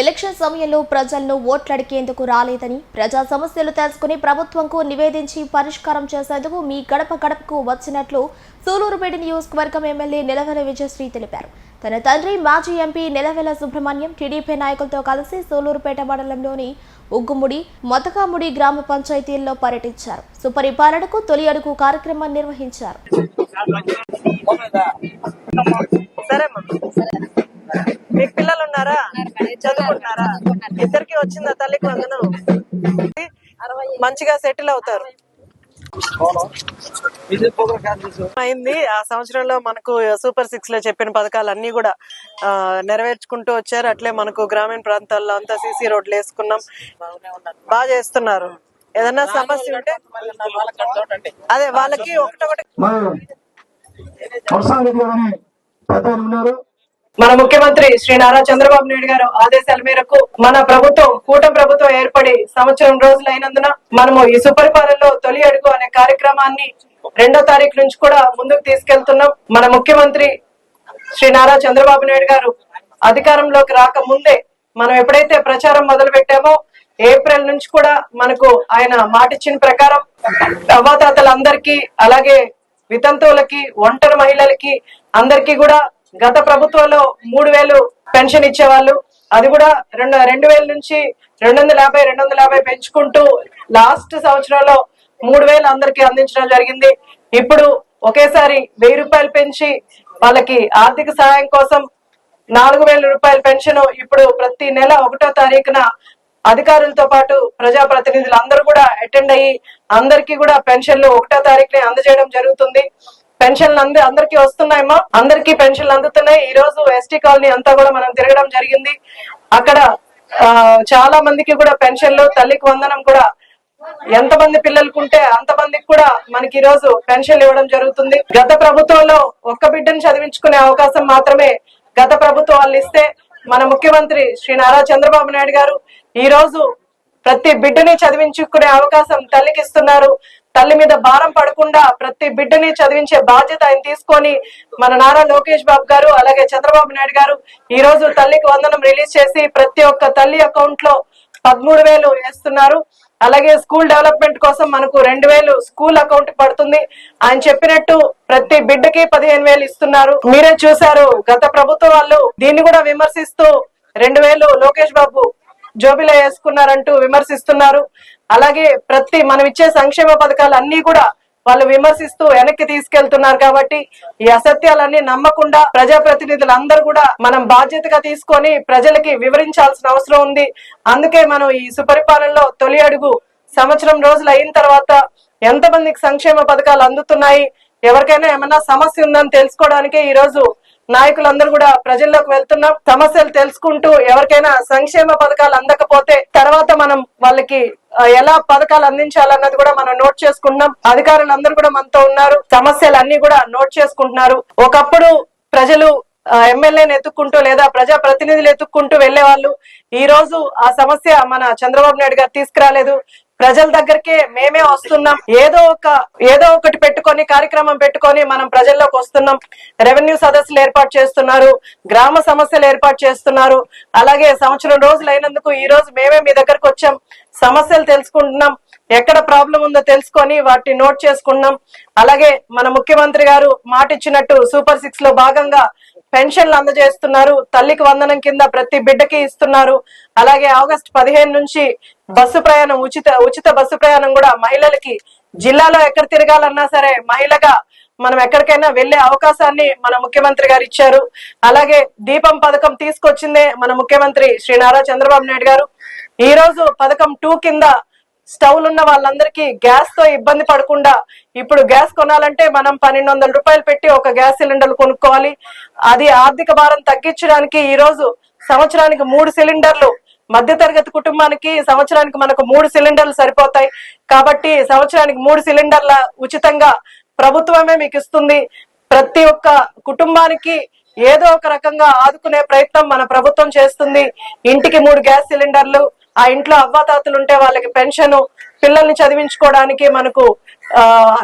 Election సమయంలో ప్రజలను ఓట్లడికేందుకు రాలేదని ప్రజా సమస్యలు తెలుసుకుని ప్రభుత్వంకు నివేదించి పరిష్కారం చేసేందుకు మీ గడప గడపకు వచ్చినట్లు సూలూరుపేట నియోజకవర్గం ఎమ్మెల్యే నిలవెల విజయశ్రీ తెలిపారు. తన తండ్రి మాజీ ఎంపీ నిలవెల సుబ్రహ్మణ్యం టీడీపీ నాయకులతో కలిసి సూలూరుపేట మండలంలోని ఉగ్గుముడి మొతకాముడి గ్రామ పంచాయతీల్లో పర్యటించారు. సుపరిపాలనకు తొలి అడుగు కార్యక్రమం నిర్వహించారు. సరే మీకు పిల్లలు ఉన్నారా చదువుకుంటున్నారా. ఇద్దరికి వచ్చిందా తల్లికి వందనం? మంచిగా సెటిల్ అవుతారు. అయింది. ఆ సంవత్సరంలో మనకు సూపర్ సిక్స్లో చెప్పిన పథకాలు అన్ని కూడా నెరవేర్చుకుంటూ వచ్చారు. అట్లే మనకు గ్రామీణ ప్రాంతాల్లో అంతా సీసీ రోడ్లు వేసుకున్నాం. బాగా చేస్తున్నారు. ఏదన్నా సమస్య ఉంటే అదే వాళ్ళకి ఒకటొకటి ఉన్నారు. మన ముఖ్యమంత్రి శ్రీ నారా చంద్రబాబు నాయుడు గారు ఆదేశాల మేరకు మన ప్రభుత్వం కూటమి ప్రభుత్వం ఏర్పడి సంవత్సరం రోజులైనందున మనము ఈ సుపరిపాలనలో తొలి అడుగు అనే కార్యక్రమాన్ని రెండో తారీఖు నుంచి కూడా ముందుకు తీసుకెళ్తున్నాం. మన ముఖ్యమంత్రి శ్రీ నారా చంద్రబాబు నాయుడు గారు అధికారంలోకి రాకముందే మనం ఎప్పుడైతే ప్రచారం మొదలు పెట్టామో ఏప్రిల్ నుంచి కూడా మనకు ఆయన మాటిచ్చిన ప్రకారం అవ్వాతాతలందరికీ అలాగే వితంతువులకి ఒంటరి మహిళలకి అందరికీ కూడా గత ప్రభుత్వంలో మూడు వేలు పెన్షన్ ఇచ్చేవాళ్ళు. అది కూడా రెండు రెండు వేల నుంచి రెండు వందల యాభై రెండు వందల యాభై పెంచుకుంటూ లాస్ట్ సంవత్సరంలో మూడు వేలు అందరికీ అందించడం జరిగింది. ఇప్పుడు ఒకేసారి వెయ్యి రూపాయలు పెంచి వాళ్ళకి ఆర్థిక సహాయం కోసం నాలుగు వేల రూపాయల పెన్షన్ ఇప్పుడు ప్రతి నెల ఒకటో తారీఖున అధికారులతో పాటు ప్రజాప్రతినిధులు అందరూ కూడా అటెండ్ అయ్యి అందరికీ కూడా పెన్షన్లు ఒకటో తారీఖునే అందజేయడం జరుగుతుంది. పెన్షన్లు అంది అందరికీ వస్తున్నాయమ్మా. అందరికీ పెన్షన్లు అందుతున్నాయి. ఈ రోజు ఎస్టీ కాలనీ అంతా కూడా మనం తిరగడం జరిగింది. అక్కడ ఆ, చాలా మందికి కూడా పెన్షన్లు తల్లికి వందనం కూడా. ఎంత మంది పిల్లలకు ఉంటే అంత మందికి కూడా మనకి ఈ రోజు పెన్షన్లు ఇవ్వడం జరుగుతుంది. గత ప్రభుత్వంలో ఒక్క బిడ్డను చదివించుకునే అవకాశం మాత్రమే గత ప్రభుత్వాలు ఇస్తే మన ముఖ్యమంత్రి శ్రీ నారా చంద్రబాబు నాయుడు గారు ఈ రోజు ప్రతి బిడ్డని చదివించుకునే అవకాశం తల్లికి ఇస్తున్నారు. తల్లి మీద భారం పడకుండా ప్రతి బిడ్డని చదివించే బాధ్యత ఆయన తీసుకొని మన నారా లోకేష్ బాబు గారు అలాగే చంద్రబాబు నాయుడు గారు ఈ రోజు తల్లికి వందనం రిలీజ్ చేసి ప్రతి ఒక్క తల్లి అకౌంట్లో పదమూడు వేలు వేస్తున్నారు. అలాగే స్కూల్ డెవలప్మెంట్ కోసం మనకు రెండు వేలు స్కూల్ అకౌంట్ పడుతుంది. ఆయన చెప్పినట్టు ప్రతి బిడ్డకి పదిహేను వేలు ఇస్తున్నారు. మీరే చూశారు గత ప్రభుత్వం వాళ్ళు దీన్ని కూడా విమర్శిస్తూ రెండు వేలు లోకేష్ బాబు జోబిలో వేసుకున్నారంటూ విమర్శిస్తున్నారు. అలాగే ప్రతి మనం ఇచ్చే సంక్షేమ పథకాలు అన్ని కూడా వాళ్ళు విమర్శిస్తూ వెనక్కి తీసుకెళ్తున్నారు కాబట్టి ఈ అసత్యాలన్నీ నమ్మకుండా ప్రజాప్రతినిధులు అందరూ కూడా మనం బాధ్యతగా తీసుకొని ప్రజలకి వివరించాల్సిన అవసరం ఉంది. అందుకే మనం ఈ సుపరిపాలనలో తొలి అడుగు సంవత్సరం రోజులు అయిన తర్వాత ఎంత మందికి సంక్షేమ పథకాలు అందుతున్నాయి? ఎవరికైనా ఏమైనా సమస్య ఉందని తెలుసుకోవడానికే ఈ రోజు నాయకులందరూ కూడా ప్రజల్లోకి వెళ్తున్నాం. సమస్యలు తెలుసుకుంటూ ఎవరికైనా సంక్షేమ పథకాలు అందకపోతే తర్వాత మనం వాళ్ళకి ఎలా పథకాలు అందించాలన్నది కూడా మనం నోట్ చేసుకుంటున్నాం. అధికారులు అందరూ కూడా మనతో ఉన్నారు. సమస్యలు అన్ని కూడా నోట్ చేసుకుంటున్నారు. ఒకప్పుడు ప్రజలు ఎమ్మెల్యేని ఎత్తుక్కుంటూ లేదా ప్రజా ప్రతినిధులు ఎత్తుక్కుంటూ వెళ్ళే వాళ్ళు ఈ రోజు ఆ సమస్య మన చంద్రబాబు నాయుడు గారు తీసుకురాలేదు. ప్రజల దగ్గరికే మేమే వస్తున్నాం. ఏదో ఒక ఏదో ఒకటి పెట్టుకొని కార్యక్రమం పెట్టుకొని మనం ప్రజల్లోకి వస్తున్నాం. రెవెన్యూ సదస్సులు ఏర్పాటు చేస్తున్నారు. గ్రామ సమస్యలు ఏర్పాటు చేస్తున్నారు. అలాగే సంవత్సరం రోజులు అయినందుకు ఈ రోజు మేమే మీ దగ్గరకు వచ్చాం. సమస్యలు తెలుసుకుంటున్నాం. ఎక్కడ ప్రాబ్లం ఉందో తెలుసుకొని వాటిని నోట్ చేసుకున్నాం అలాగే మన ముఖ్యమంత్రి గారు మాట ఇచ్చినట్టు సూపర్ సిక్స్లో భాగంగా పెన్షన్లు అందజేస్తున్నారు. తల్లికి వందనం కింద ప్రతి బిడ్డకి ఇస్తున్నారు. అలాగే ఆగస్ట్ పదిహేను నుంచి బస్సు ప్రయాణం ఉచిత ఉచిత బస్సు ప్రయాణం కూడా మహిళలకి జిల్లాలో ఎక్కడ తిరగాలన్నా సరే మహిళగా మనం ఎక్కడికైనా వెళ్ళే అవకాశాన్ని మన ముఖ్యమంత్రి గారు ఇచ్చారు. అలాగే దీపం పథకం తీసుకొచ్చిందే మన ముఖ్యమంత్రి శ్రీ నారా చంద్రబాబు నాయుడు గారు. ఈ రోజు పథకం టూ కింద స్టవ్లు ఉన్న వాళ్ళందరికీ గ్యాస్తో ఇబ్బంది పడకుండా ఇప్పుడు గ్యాస్ కొనాలంటే మనం పన్నెండు వందల రూపాయలు పెట్టి ఒక గ్యాస్ సిలిండర్లు కొనుక్కోవాలి. అది ఆర్థిక భారం తగ్గించడానికి ఈ రోజు సంవత్సరానికి మూడు సిలిండర్లు మధ్యతరగతి కుటుంబానికి సంవత్సరానికి మనకు మూడు సిలిండర్లు సరిపోతాయి. కాబట్టి సంవత్సరానికి మూడు సిలిండర్ల ఉచితంగా ప్రభుత్వమే మీకు ఇస్తుంది. ప్రతి ఒక్క కుటుంబానికి ఏదో ఒక రకంగా ఆదుకునే ప్రయత్నం మన ప్రభుత్వం చేస్తుంది. ఇంటికి మూడు గ్యాస్ సిలిండర్లు ఆ ఇంట్లో అవ్వాతాతలు ఉంటే వాళ్ళకి పెన్షన్ పిల్లల్ని చదివించుకోవడానికి మనకు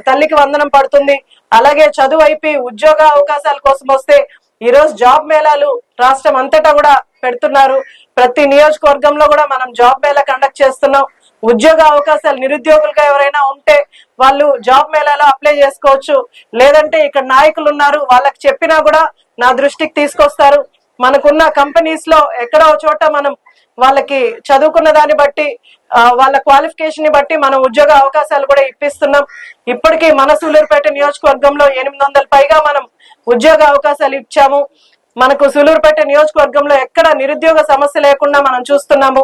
తల్లికి వందనం పడుతుంది. అలాగే చదువు అయిపోయి ఉద్యోగ అవకాశాల కోసం వస్తే ఈ రోజు జాబ్ మేళాలు రాష్ట్రం అంతటా కూడా పెడుతున్నారు. ప్రతి నియోజకవర్గంలో కూడా మనం జాబ్ మేళా కండక్ట్ చేస్తున్నాం. ఉద్యోగ అవకాశాలు నిరుద్యోగులుగా ఎవరైనా ఉంటే వాళ్ళు జాబ్ మేళాలో అప్లై చేసుకోవచ్చు. లేదంటే ఇక్కడ నాయకులు ఉన్నారు వాళ్ళకి చెప్పినా కూడా నా దృష్టికి తీసుకొస్తారు. మనకున్న కంపెనీస్లో ఎక్కడో ఒక చోట మనం వాళ్ళకి చదువుకున్న దాన్ని బట్టి వాళ్ళ క్వాలిఫికేషన్ని బట్టి మనం ఉద్యోగ అవకాశాలు కూడా ఇప్పిస్తున్నాం. ఇప్పటికీ మన సూలూరుపేట నియోజకవర్గంలో ఎనిమిది పైగా మనం ఉద్యోగ అవకాశాలు ఇచ్చాము. మనకు సూలూరుపేట నియోజకవర్గంలో ఎక్కడ నిరుద్యోగ సమస్య లేకుండా మనం చూస్తున్నాము.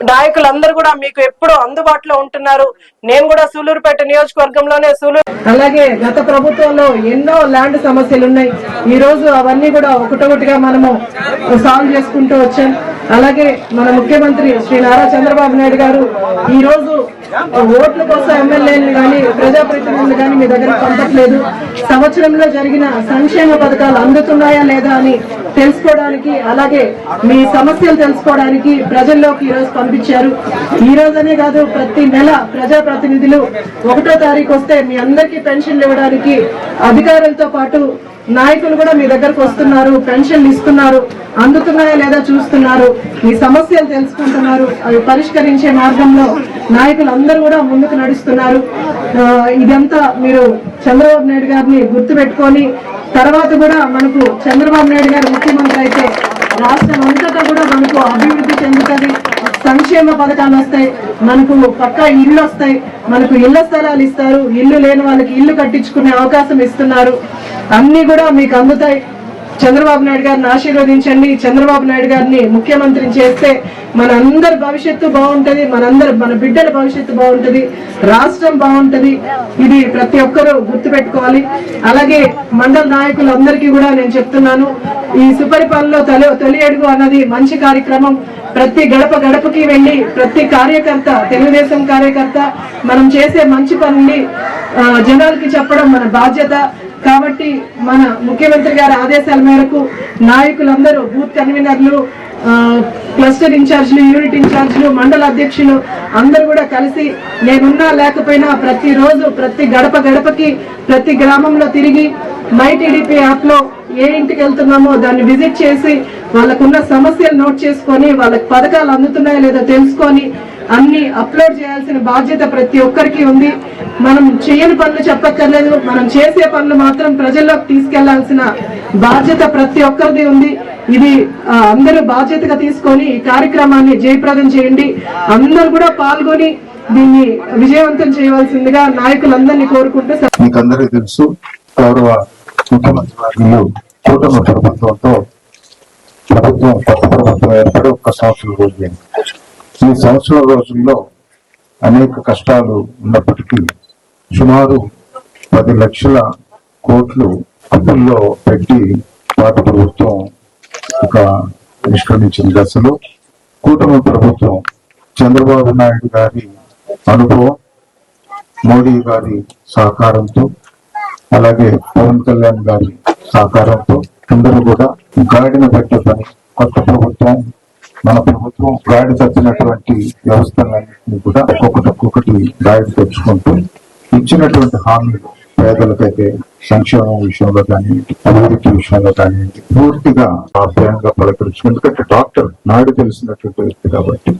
నాయకులందరూ కూడా మీకు ఎప్పుడు అందుబాటులో ఉంటున్నారు. నేను కూడా సూలూరుపేట నియోజకవర్గంలోనే సూలూరు అలాగే గత ప్రభుత్వంలో ఎన్నో ల్యాండ్ సమస్యలు ఉన్నాయి ఈ రోజు అవన్నీ కూడా ఒకటొకటిగా మనము సాల్వ్ చేసుకుంటూ వచ్చాం. అలాగే మన ముఖ్యమంత్రి శ్రీ నారా చంద్రబాబు నాయుడు గారు ఈ రోజు ఓట్ల కోసం ఎమ్మెల్యేలు కానీ ప్రజాప్రతినిధులు కానీ మీ దగ్గర పంపట్లేదు. సంవత్సరంలో జరిగిన సంక్షేమ పథకాలు అందుతున్నాయా లేదా అని తెలుసుకోవడానికి అలాగే మీ సమస్యలు తెలుసుకోవడానికి ప్రజల్లోకి ఈరోజు పంపించారు. ఈ రోజనే కాదు ప్రతి నెల ప్రజాప్రతినిధులు ఒకటో తారీఖు వస్తే మీ అందరికీ పెన్షన్లు ఇవ్వడానికి అధికారులతో పాటు నాయకులు కూడా మీ దగ్గరకు వస్తున్నారు పెన్షన్లు ఇస్తున్నారు అందుతున్నాయా లేదా చూస్తున్నారు మీ సమస్యలు తెలుసుకుంటున్నారు అవి పరిష్కరించే మార్గంలో నాయకులు అందరూ కూడా ముందుకు నడుస్తున్నారు. ఇదంతా మీరు చంద్రబాబు నాయుడు గారిని గుర్తుపెట్టుకొని తర్వాత కూడా మనకు చంద్రబాబు నాయుడు గారు ముఖ్యమంత్రి అయితే రాష్ట్రం అంతటా కూడా మనకు అభివృద్ధి చెందుతుంది సంక్షేమ పథకాలు వస్తాయి మనకు పక్కా ఇల్లు వస్తాయి మనకు ఇళ్ళ స్థలాలు ఇస్తారు ఇల్లు లేని వాళ్ళకి ఇల్లు కట్టించుకునే అవకాశం ఇస్తున్నారు. అన్నీ కూడా మీకు అందుతాయి. చంద్రబాబు నాయుడు గారిని ఆశీర్వదించండి. చంద్రబాబు నాయుడు గారిని ముఖ్యమంత్రిని చేస్తే మన అందరి భవిష్యత్తు బాగుంటది మనందరి మన బిడ్డల భవిష్యత్తు బాగుంటది రాష్ట్రం బాగుంటది. ఇది ప్రతి ఒక్కరూ గుర్తుపెట్టుకోవాలి. అలాగే మండల నాయకులందరికీ కూడా నేను చెప్తున్నాను ఈ సుపరిపాలనలో తొలి తొలి అడుగు అన్నది మంచి కార్యక్రమం. ప్రతి గడప గడపకి వెళ్ళి ప్రతి కార్యకర్త తెలుగుదేశం కార్యకర్త మనం చేసే మంచి పనుల్ని జనాలకి చెప్పడం మన బాధ్యత. కాబట్టి మన ముఖ్యమంత్రి గారి ఆదేశాల మేరకు నాయకులందరూ బూత్ కన్వీనర్లు క్లస్టర్ ఇన్ఛార్జ్లు యూనిట్ ఇన్ఛార్జ్లు మండల అధ్యక్షులు అందరూ కూడా కలిసి నేనున్నా లేకపోయినా ప్రతిరోజు ప్రతి గడప గడపకి ప్రతి గ్రామంలో తిరిగి మై టీడీపీ యాప్లో ఏ ఇంటికి వెళ్తున్నామో దాన్ని విజిట్ చేసి వాళ్ళకున్న సమస్యలు నోట్ చేసుకొని వాళ్ళకి పథకాలు అందుతున్నాయో లేదో తెలుసుకొని అన్ని అప్లోడ్ చేయాల్సిన బాధ్యత ప్రతి ఒక్కరికి ఉంది. మనం చేయని పనులు చెప్పక్కర్లేదు. మనం చేసే పనులు మాత్రం ప్రజల్లోకి తీసుకెళ్ళాల్సిన బాధ్యత ప్రతి ఒక్కరిది ఉంది. ఇది అందరూ బాధ్యతగా తీసుకొని ఈ కార్యక్రమాన్ని జయప్రదం చేయండి. అందరూ కూడా పాల్గొని దీన్ని విజయవంతం చేయవలసిందిగా నాయకులందరినీ కోరుకుంటూ మీకు అందరికీ తెలుసు గౌరవ ముఖ్యమంత్రి కూటమి ప్రభుత్వంతో ప్రభుత్వం కొత్త ప్రభుత్వం ఏర్పడి ఒక్క సంవత్సరం రోజు ఈ సంవత్సరం రోజుల్లో అనేక కష్టాలు ఉన్నప్పటికీ సుమారు పది లక్షల కోట్లు అప్పుల్లో పెట్టి పాత ప్రభుత్వం ఒక నిష్క్రమించిన దశలో కూటమి ప్రభుత్వం చంద్రబాబు నాయుడు గారి అనుభవం మోడీ గారి సహకారంతో అలాగే పవన్ కళ్యాణ్ గారి సహకారంతో అందరూ కూడా గాడిన పెట్టే పని కొత్త ప్రభుత్వం మన ప్రభుత్వం గాడి తప్పినటువంటి వ్యవస్థలన్నింటినీ కూడా ఒక్కొక్కటి ఒక్కొక్కటి గాడి తెచ్చుకుంటూ ఇచ్చినటువంటి హామీలు పేదలకైతే సంక్షేమం విషయంలో కానివ్వండి అభివృద్ధి విషయంలో కానివ్వండి పూర్తిగా ఆప్యాయంగా పలకరించు ఎందుకంటే డాక్టర్ నాడు తెలిసినటువంటి వ్యక్తి కాబట్టి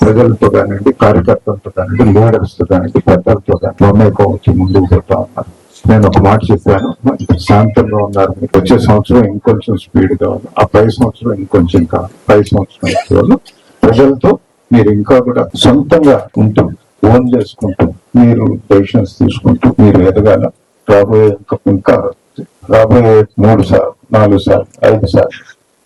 ప్రజలతో కానివ్వండి కార్యకర్తలతో కానివ్వండి లీడర్స్తో కానివ్వండి పెద్దలతో కానీ మమేకం వచ్చి ముందుకు పెడతా ఉన్నారు. నేను ఒక మాట చెప్పాను. శాంతంగా ఉన్నారు. మీకు వచ్చే సంవత్సరం ఇంకొంచెం స్పీడ్ కావాలి ఆ పై సంవత్సరం ఇంకొంచెం కావాలి పై సంవత్సరం కావాలి ప్రజలతో మీరు ఇంకా కూడా సొంతంగా ఉంటూ ఓన్ చేసుకుంటూ మీరు డెసిషన్స్ తీసుకుంటూ మీరు ఎదగాల. రాబోయే ఇంకా ఇంకా రాబోయే మూడు సార్లు నాలుగు సార్లు ఐదు సార్లు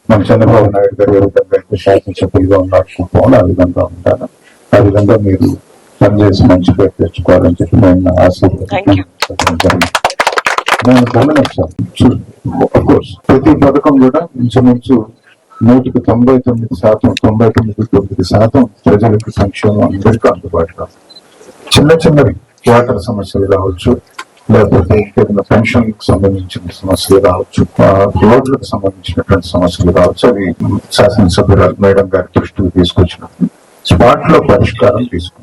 మన చంద్రబాబు నాయుడు గారు ఏ విధంగా అయితే శాసనసభ్యులుగా ఉన్నారు ఆ విధంగా ఉంటాను ఆ విధంగా మీరు పనిచేసి మంచి పేరు తెచ్చుకోవాలని చెప్పి నేను ఆశీర్వదించాను నేను గమనించాను కోర్స్ ప్రతి పథకం కూడా ఇంచుమించు నూటికి తొంభై తొమ్మిది శాతం తొంభై తొమ్మిది తొమ్మిది శాతం ప్రజలకు సంక్షేమం అందరికీ అందుబాటులో చిన్న చిన్నవి వాటర్ సమస్యలు కావచ్చు లేకపోతే ఏదైనా పెన్షన్కి సంబంధించిన సమస్యలు కావచ్చు రోడ్లకు సంబంధించినటువంటి సమస్యలు కావచ్చు అవి శాసనసభ్యురాలు మేడం గారి దృష్టికి తీసుకొచ్చినప్పుడు స్పాట్లో పరిష్కారం తీసుకుంటాం